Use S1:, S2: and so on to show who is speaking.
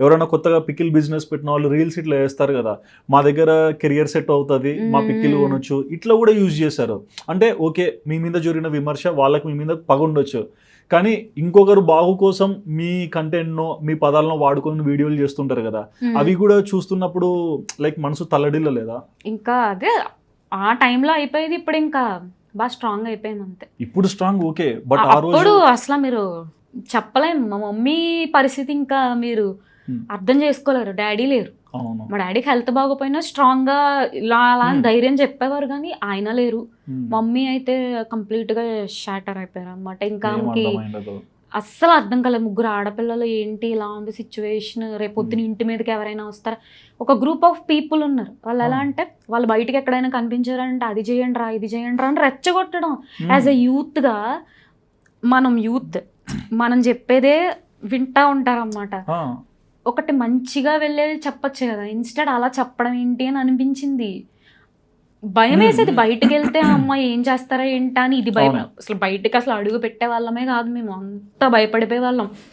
S1: ఎవరైనా కొత్తగా pickle business పెట్టిన వాళ్ళు రీల్స్ ఇట్లా వేస్తారు కదా. మా దగ్గర కెరియర్ సెట్ అవుతుంది మా పికిల్. కొనొచ్చు. ఇట్లా కూడా యూజ్ చేశారు. అంటే ఓకే మీ మీద జరిగిన విమర్శ వాళ్ళకి మీ మీద పగ ఉండొచ్చు కానీ ఇంకొకరు బాగు కోసం మీ కంటెంట్నో మీ పదాలను వాడుకొని వీడియోలు చేస్తుంటారు కదా. అవి కూడా చూస్తున్నప్పుడు లైక్ మనసు తల్లడిల్ల లేదా
S2: ఇంకా అదే ఆ టైంలో అయిపోయేది ఇప్పుడు ఇంకా బాగా స్ట్రాంగ్ అయిపోయాం అంతే.
S1: ఇప్పుడు స్ట్రాంగ్ ఓకే. బట్ ఆ రోజు
S2: అసలు మీరు చెప్పలేము మా మమ్మీ పరిస్థితి ఇంకా మీరు. అర్థం చేసుకోలేరు. డాడీ లేరు. మా డాడీకి హెల్త్ బాగోపోయినా స్ట్రాంగ్గా ఇలా అలా
S1: Hmm.
S2: ధైర్యం చెప్పేవారు కానీ ఆయన లేరు.
S1: మ్మ్.
S2: మమ్మీ అయితే కంప్లీట్గా షాటర్ అయిపోయారు అనమాట ఇంకా ఆమెకి. అస్సలు అర్థం కాలేదు. ముగ్గురు ఆడపిల్లలు ఏంటి ఇలా ఉంది సిచ్యువేషన్ రేపు పొద్దున ఇంటి మీదకి ఎవరైనా వస్తారా? ఒక గ్రూప్ ఆఫ్ పీపుల్ ఉన్నారు. వాళ్ళు ఎలా. అంటే వాళ్ళు బయటకి ఎక్కడైనా కనిపించారంటే అది చేయండి రా ఇది చేయండి రా అని రెచ్చగొట్టడం. యాజ్ ఎ యూత్గా మనం యూత్ మనం చెప్పేదే వింటా ఉంటారన్నమాట. ఒకటి మంచిగా వెళ్ళేది చెప్పొచ్చు కదా. ఇన్స్టెడ్ అలా చెప్పడం ఏంటి అని అనిపించింది. భయం. వేసేది బయటకు వెళ్తే అమ్మ ఏం చేస్తారా ఏంటా? అని ఇది భయం. అసలు బయటకు అసలు అడుగు పెట్టే వాళ్ళమే కాదు మేము. అంత భయపడిపోయే వాళ్ళం